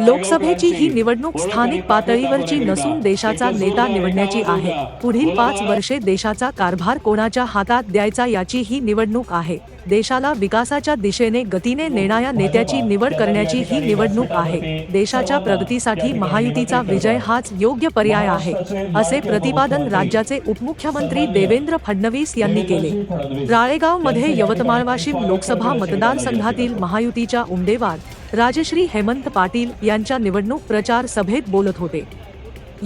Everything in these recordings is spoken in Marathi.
लोकसभेची ही निवडणूक स्थानिक पातळीवरची नसून देशाचा नेता निवडण्याची आहे. पुढील पाच वर्षे देशाचा कारभार कोणाच्या हातात द्यायचा याची ही निवडणूक आहे. देशाला विकासाच्या दिशेने गतीने नेणाऱ्या नेत्याची निवड करण्याची ही निवडणूक आहे. देशाच्या प्रगतीसाठी महायुतीचा विजय हाच योग्य पर्याय आहे असे प्रतिपादन राज्याचे उपमुख्यमंत्री देवेंद्र फडणवीस यांनी केले. राळेगावमध्ये यवतमाळ वाशिम लोकसभा मतदारसंघातील महायुतीच्या उमेदवार राजश्री हेमंत पाटील यांच्या निवडणूक प्रचार सभेत बोलत होते.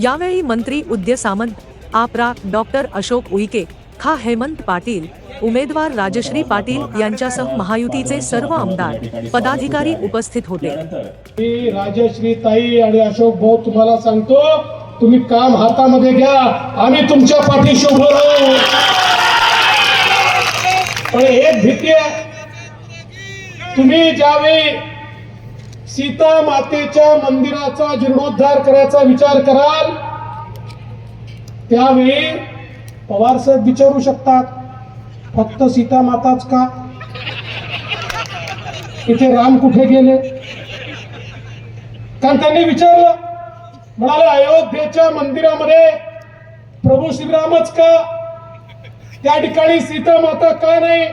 यावेळी मंत्री उद्य सामंत आपरा डॉक्टर अशोक उईके खा हेमंत पाटील उमेदवार राजश्री पाटील यांच्यासह महायुतीचे सर्व आमदार पदाधिकारी उपस्थित होते. मी राजश्री ताई आणि अशोक भाऊ तुम्हाला सांगतो तुम्ही काम हातामध्ये घ्या आम्ही तुमच्या पाठीशी उभं राहू. पण एक भीती आहे. तुम्ही ज्यावेळी सीता मातेच्या मंदिराचा जीर्णोद्धार करायचा विचार कराल त्यावेळी पवार साहेब विचारू शकतात फक्त सीता माताच का? इथे राम कुठे गेले? कारण त्यांनी विचारलं म्हणाले अयोध्येच्या मंदिरामध्ये प्रभू श्रीरामच का? त्या ठिकाणी सीता माता का नाही?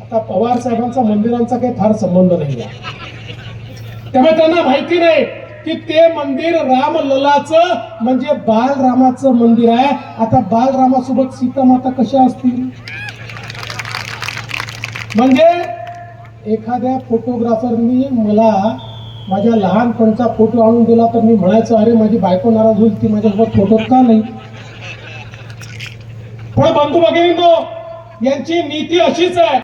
आता पवार साहेबांचा मंदिरांचा काही फार संबंध नाही त्यामुळे त्यांना माहिती नाही की ते मंदिर रामललाचं म्हणजे बालरामाचं मंदिर आहे. आता बालरामासोबत सीता माता कशा असतील? म्हणजे एखाद्या फोटोग्राफरनी मला माझ्या लहानपणचा फोटो आणून दिला तर मी म्हणायचो अरे माझी बायको नाराज होईल ती माझ्यासोबत फोटोत का नाही? पण बंधू भगिनींनो यांची नीती अशीच आहे.